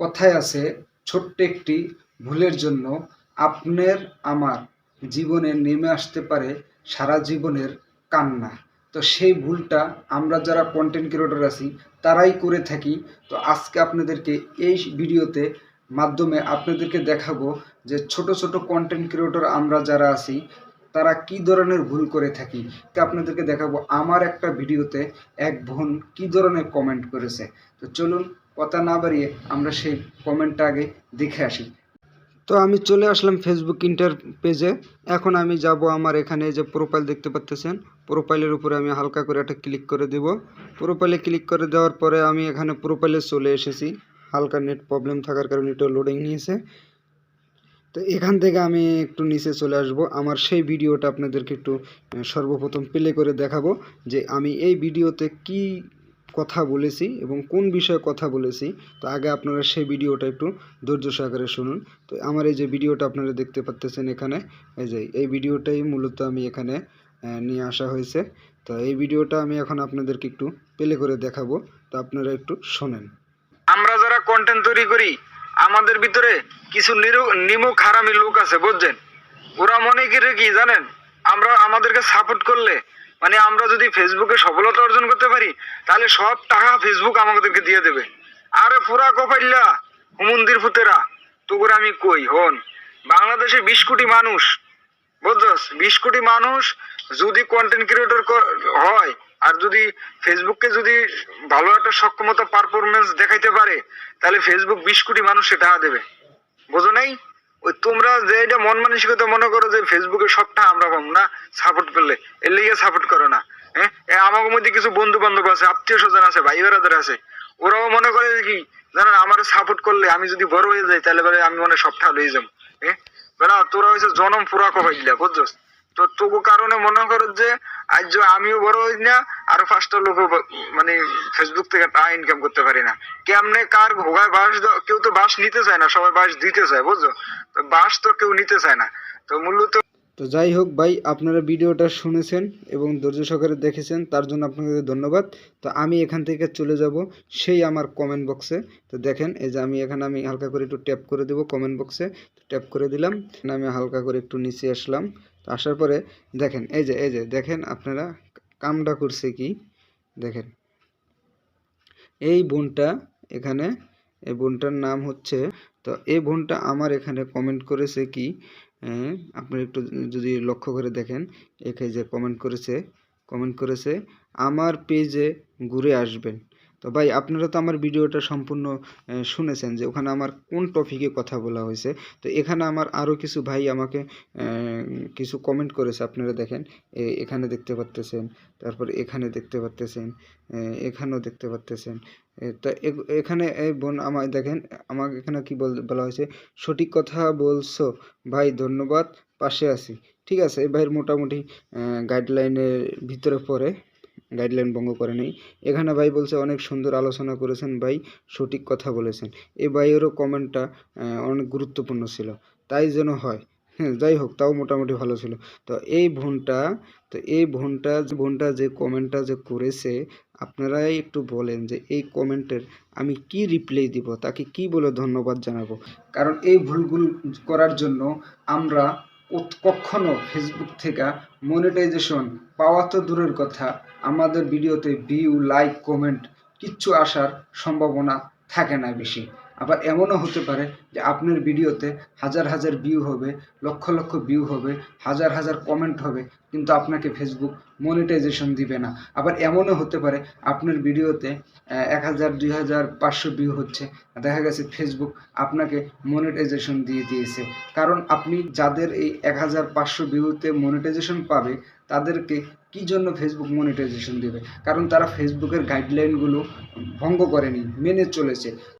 কথায় আছে, ছোট্ট একটি ভুলের জন্য আপনার আমার জীবনে নেমে আসতে পারে সারা জীবনের কান্না। তো সেই ভুলটা আমরা যারা কন্টেন্ট ক্রিয়েটর আছি, তারাই করে থাকি। তো আজকে আপনাদেরকে এই ভিডিওতে মাধ্যমে আপনাদেরকে দেখাবো যে ছোট ছোট কন্টেন্ট ক্রিয়েটর আমরা যারা আছি, তারা কি ধরনের ভুল করে থাকি। তো আপনাদেরকে দেখাবো আমার একটা ভিডিওতে এক বোন কি ধরনের কমেন্ট করেছে। তো চলুন কথা না বাড়িয়ে আমরা সেই কমেন্টটা আগে দেখে আসি। তো আমি চলে আসলাম ফেসবুক ইন্টার পেজে এখন আমি যাব আমার এখানে যে প্রোফাইল দেখতে পাচ্তেছেন। প্রোফাইলের উপরে আমি হালকা করে একটা ক্লিক করে দেব। প্রোফাইলে ক্লিক করে দেওয়ার পরে আমি এখানে প্রোফাইলে চলে এসেছি। হালকা নেট প্রবলেম থাকার কারণে এটা লোডিং নিয়েছে। তো এখান থেকে আমি একটু নিচে চলে আসব। আমার সেই ভিডিওটা আপনাদেরকে একটু সর্বপ্রথম প্লে করে দেখাবো যে আমি এই ভিডিওতে কি কথা বলেছি এবং কোন বিষয়ে কথা বলেছি, তো আগে আপনারা সেই ভিডিওটা একটু ধৈর্য সহকারে শুনুন। তো আমার এই যে ভিডিওটা আপনারা দেখতে পাচ্তেছেন এখানে, এই যে এই ভিডিওটাই মূলত আমি এখানে নিয়ে আসা হয়েছে। তো এই ভিডিওটা আমি এখন আপনাদেরকে একটু প্লে করে দেখাবো, তো আপনারা একটু শোনেন। আমরা যারা কন্টেন্ট তৈরি করি, আমাদের ভিতরে কিছু নিমুখ হারামি লোক আছে, বুঝছেন? ওরা মনে করে কি জানেন? আমরা আমাদেরকে সাপোর্ট করলে মানে আমরা যদি ফেসবুকে সফলতা অর্জন করতে পারি, তাহলে সব টাকা ফেসবুক আমাদেরকে দিয়ে দেবে। আরে পুরা কপাইল্লা, হুমন্দির ফুতেরা তোকে আমি কই, হন। বাংলাদেশে বিশ কোটি মানুষ, বুঝছস? বিশ কোটি মানুষ যদি কন্টেন্ট ক্রিয়েটর হয়, আর যদি ফেসবুককে যদি ভালো একটা সক্ষমতা পারফরমেন্স দেখাইতে পারে, তাহলে ফেসবুক বিশ কোটি মানুষ সেটা দেবে। বোঝো নাই? ওই তোমরা যে এটা মন মানসিকতা মনে করো যে ফেসবুকে সবটা আমরা পাবো না সাপোর্ট করলে এর লিগে সাপোর্ট করো না হ্যাঁ? আমার মধ্যে কিছু বন্ধু বান্ধব আছে আত্মীয় স্বজন আছে, ভাই বেড়াদের আছে, ওরাও মনে করে কি, জানেন, আমার সাপোর্ট করলে আমি যদি বড় হয়ে যাই, তাহলে বলে আমি মনে সবটা লয়ে যাব হ্যাঁ? বেড়া, তোরা হয়েছে জনম পুরা কবাইলা বুঝছস? তো তবু কারণে মনে করো যে আজ আমিও বড় হই না, আরও পাঁচটা লোক মানে ফেসবুক থেকে টাকা ইনকাম করতে পারি না। কেমনে কার ভোগায় বাস কেউ তো বাস নিতে চায় না, সবাই বাস দিতে চায়, বুঝছ? তো বাস তো কেউ নিতে চায় না। তো মূলত তো যাই হোক ভাই, আপনারা ভিডিওটা শুনেছেন এবং ধৈর্য সহকারে দেখেছেন, তার জন্য আপনাদের ধন্যবাদ। তো আমি এখান থেকে চলে যাব, সেই আমার কমেন্ট বক্সে তো দেখেন, এই যে আমি এখানে আমি হালকা করে একটু ট্যাপ করে দেবো কমেন্ট বক্সে ট্যাপ করে দিলাম, আমি হালকা করে একটু নিচে আসলাম। তো আসার পরে দেখেন, এই যে এই যে, দেখেন আপনারা কামটা করছে কি? দেখেন। এই বোনটা এখানে, এই বোনটার নাম হচ্ছে, তো এই বোনটা আমার এখানে কমেন্ট করেছে কি? আপনারা একটু যদি লক্ষ্য করে দেখেন এখানে যে কমেন্ট করেছে কমেন্ট করেছে, আমার পেজে ঘুরে আসবেন। তো ভাই, আপনারা তো আমার ভিডিওটা সম্পূর্ণ শুনেছেন যে ওখানে আমার কোন টপিকে কথা বলা হয়েছে। তো এখানে আমার আরও কিছু ভাই আমাকে কিছু কমেন্ট করেছে, আপনারা দেখেন। এখানে দেখতে পারতেছেন, তারপর এখানে দেখতে পারতেছেন এখানেও দেখতে পারতেছেন। তা এখানে বোন আমার দেখেন, আমাকে এখানে কি বলা হয়েছে, সঠিক কথা বলছো, ভাই, ধন্যবাদ, পাশে আছি। ঠিক আছে এই ভাইয়ের মোটামুটি গাইডলাইনের ভিতরে পড়ে। গাইডলাইন ভঙ্গ করে নেই। এখানে ভাই বলছে, অনেক সুন্দর আলোচনা করেছেন ভাই, সঠিক কথা বলেছেন। এই ভাইয়েরও কমেন্টটা অনেক গুরুত্বপূর্ণ ছিল। তাই যেন হয়। হ্যাঁ যাই হোক, তাও মোটামুটি ভালো ছিল। তো এই বোনটা, তো এই বোনটা বোনটা যে কমেন্টটা যে করেছে, আপনারাই একটু বলেন যে এই কমেন্টের আমি কি রিপ্লাই দিব, তাকে কি বলে ধন্যবাদ জানাব? কারণ এই ভুলগুলো করার জন্য আমরা কখনো ফেসবুক থেকে মনিটাইজেশন পাওয়া তো দূরের কথা। আমাদের ভিডিওতে ভিউ লাইক কমেন্ট কিচ্ছু আসার সম্ভাবনা থাকে না বেশি। আবার এমনও হতে পারে যে আপনার ভিডিওতে হাজার হাজার ভিউ হবে, লক্ষ লক্ষ ভিউ হবে, হাজার হাজার কমেন্ট হবে, কিন্তু আপনাকে ফেসবুক মনিটাইজেশন দিবে না। আবার এমনও হতে পারে আপনার ভিডিওতে এক হাজার, দুই হাজার, পাঁচশো ভিউ হচ্ছে। দেখা গেছে ফেসবুক আপনাকে মনিটাইজেশন দিয়ে দিয়েছে। কারণ আপনি যাদের এই এক হাজার, পাঁচশো ভিউতে মনিটাইজেশন পাবে, তাদেরকে কি জন্য ফেসবুক মনিটাইজেশন দেবে? কারণ তারা ফেসবুকের গাইডলাইনগুলো ভঙ্গ করেনি, মেনে চলেছে।